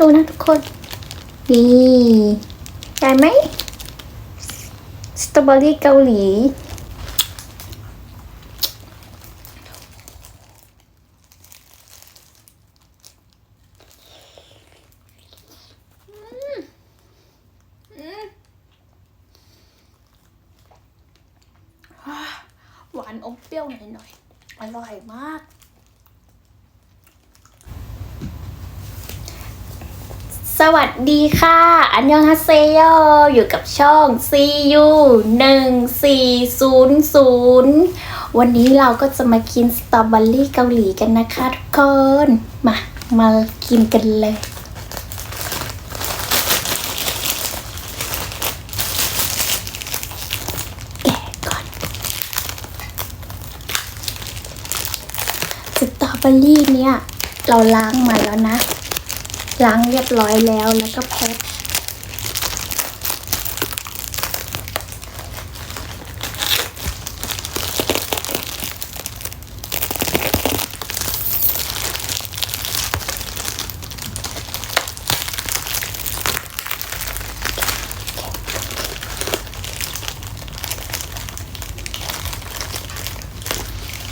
ดูนะทุกคน นี่ใหญ่ไหมสตรอเบอรี่เกาหลี หวานอมเปรี้ยวหน่อยๆ อร่อยมาก วัสดีค่ะ อันยองฮาเซโยอยู่กับช่อง CU 1400 วันนี้เราก็จะมากินสตรอเบอรี่เกาหลีกันนะคะทุกคน มา มากินกันเลย แกะก่อน สตรอเบอรี่เนี่ย เราล้างมาแล้วนะ ล้างเรียบร้อยแล้วแล้วก็แพ็ค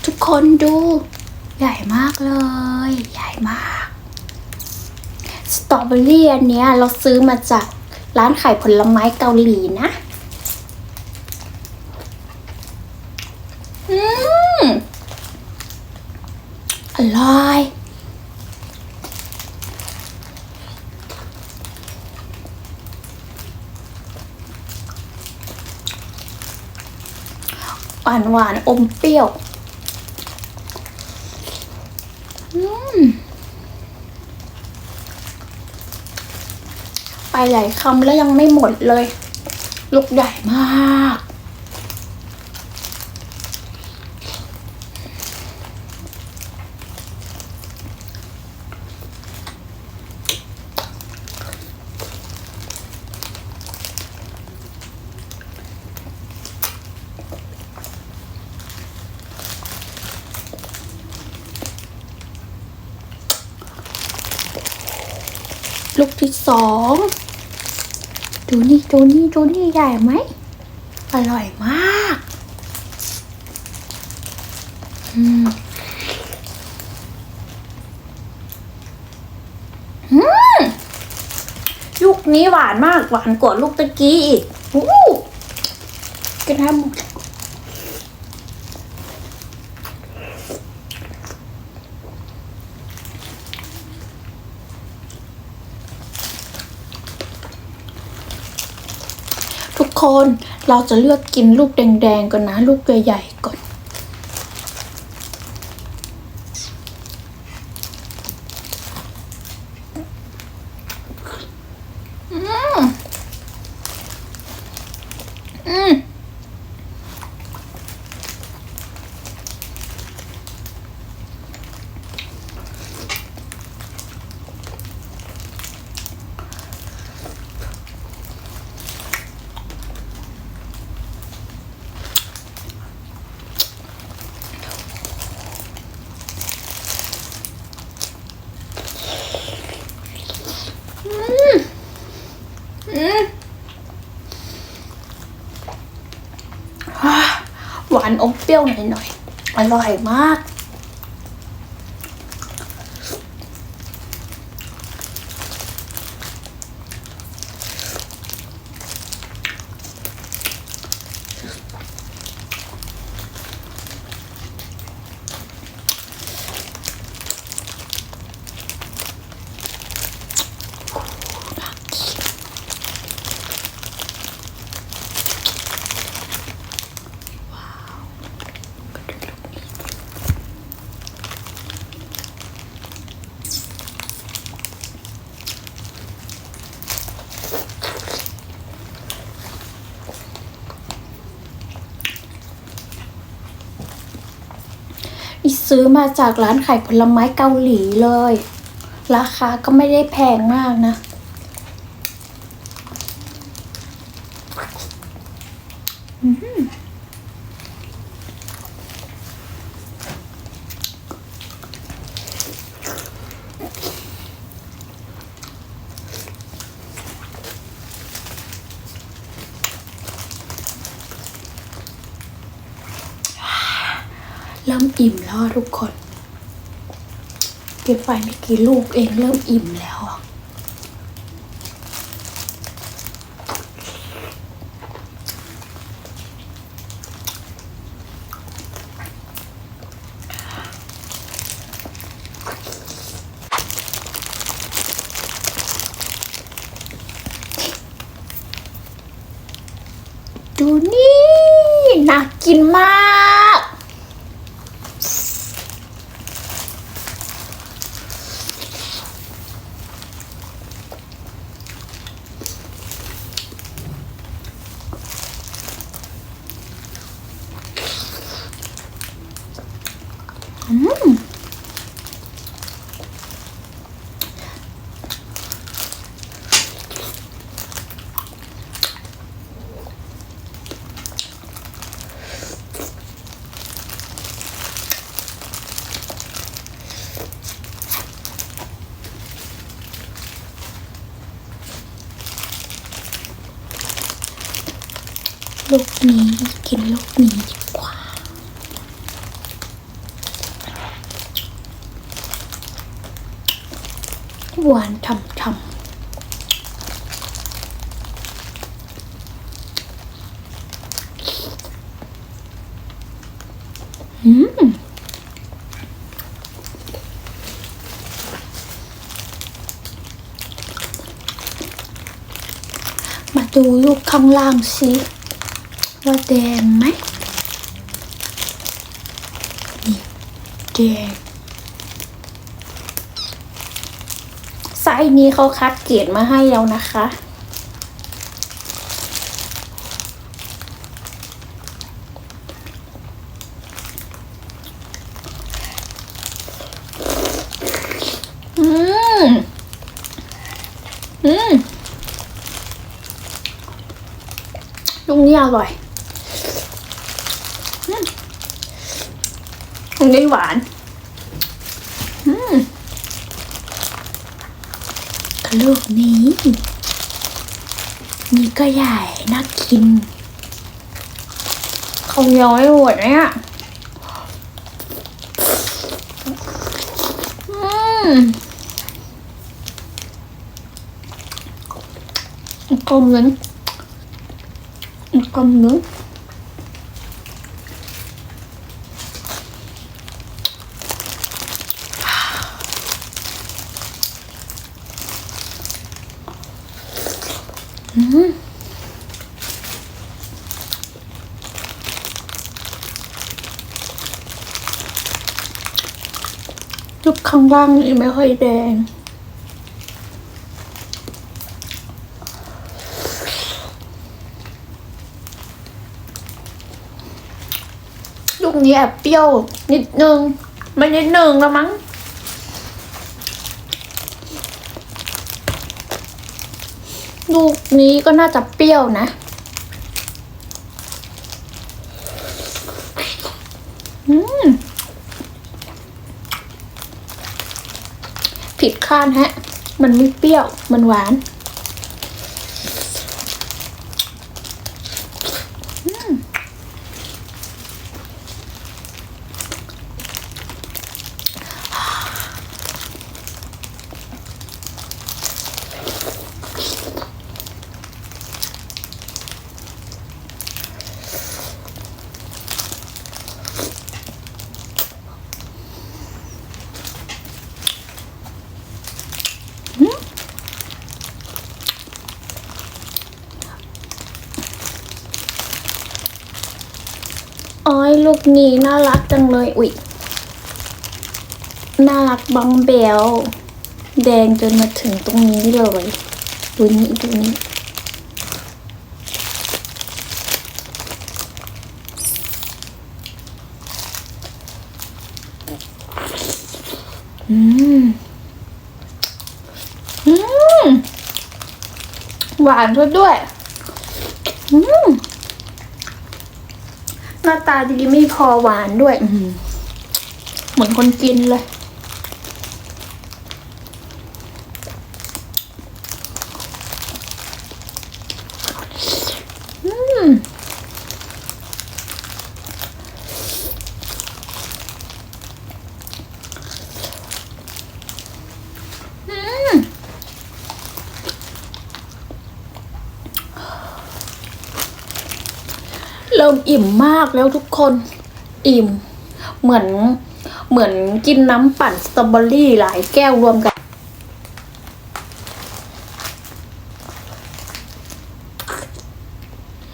ทุกคนดู ใหญ่มากเลย ใหญ่มาก สตรอ เบอรี่อันเนี้ยเราซื้อมาจากร้านขายผลไม้เกาหลีนะ อืมอร่อย หวานหวานๆอมเปรี้ยว อืม ไปหลายคำแล้วยังไม่หมดเลย ลูกใหญ่มากลูกที่สอง ดูนี่ดูนี่ดูนี่ใหญ่ไหม อร่อยมากอืมอืมลูกนี้หวานมาก หวานกว่าลูกตะกี้อีกอู้กินได้หมด ทุกคนเราจะเลือกกินลูกแดงๆก่อนนะ ลูกใหญ่ๆก่อน หวานอมเปรี้ยวหน่อยๆ อร่อยมาก อีซื้อมาจากร้านขายผลไม้เกาหลีเลย ราคาก็ไม่ได้แพงมากนะ ริ่มอิ่มแล้วทุกคน เก็บไฟไม่กี่ลูกเองเริ่มอิ่มแล้วดูนี่น่ากินมาก ลูกนี้กินลูกนี้ดีกว่าหวานทำทำอืมมาดูลูกข้างล่างสิ ว่าแดงไหมนี่แดงไซส์นี้เขาคัดเกรดมาให้แล้วนะคะอืมอืมลูกนี้อร่อยอืม ลูกนี้หวานอืมลูกนี้ นี่ก็ใหญ่ น่ากินเขาวเหนียวไม่หมดเนี่ยอืมกลมนึงอีกกลมนึง ลูก ข้างล่างนี่ไม่ค่อยแดง ลูกนี้แอบเปรี้ยว นิดนึง ไม่นิดนึงแล้วมั้งลูกนี้ก็น่าจะเปรี้ยวนะอืม ผิดคาดฮะ มันไม่เปรี้ยว มันหวาน นี้น่ารักจังเลย อุ๊ย น่ารักบังเบลแดงจนมาถึงตรงนี้เลยดูนี่ดูนี่อืม อืม หวานซะด้วย อืม หน้าตาดีไม่พอหวานด้วยอืมเหมือนคนกินเลย อืม ริ่มอิ่มมากแล้วทุกคนอิ่ม เหมือนเหมือนกินน้ำปั่นสตรอเบอรี่หลายแก้วรวมกัน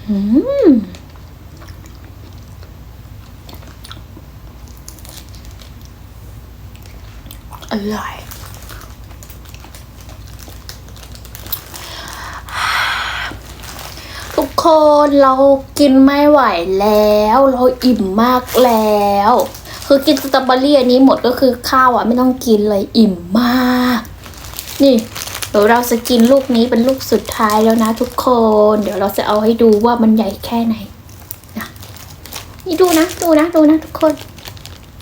อืมอร่อย ทุก คนเรากินไม่ไหวแล้ว เราอิ่มมากแล้ว คือกินสตรอเบอรี่อันนี้หมดก็คือข้าวอะไม่ต้องกินเลยอิ่มมาก นี่เดี๋ยวเราจะกินลูกนี้เป็นลูกสุดท้ายแล้วนะทุกคน เดี๋ยวเราจะเอาให้ดูว่ามันใหญ่แค่ไหนนะนี่ดูนะดูนะดูนะทุกคน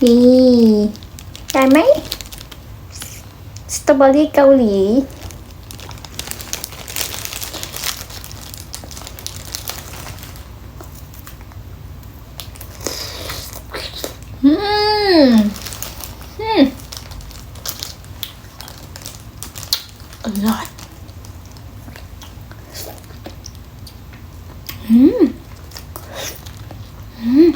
นี่ใหญ่ไหมสตรอเบอรี่เกาหลี อืมอืมอร่อยอืมอืม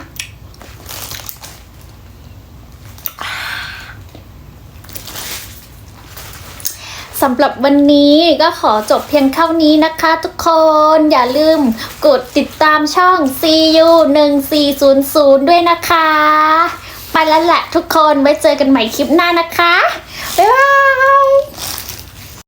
สำหรับวันนี้ก็ขอจบเพียงเท่านี้นะคะทุกคนอย่าลืมกดติดตามช่อง CU 1400ด้วยนะคะ ไปแล้วแหละทุกคนไว้เจอกันใหม่คลิปหน้านะคะ บ๊ายบาย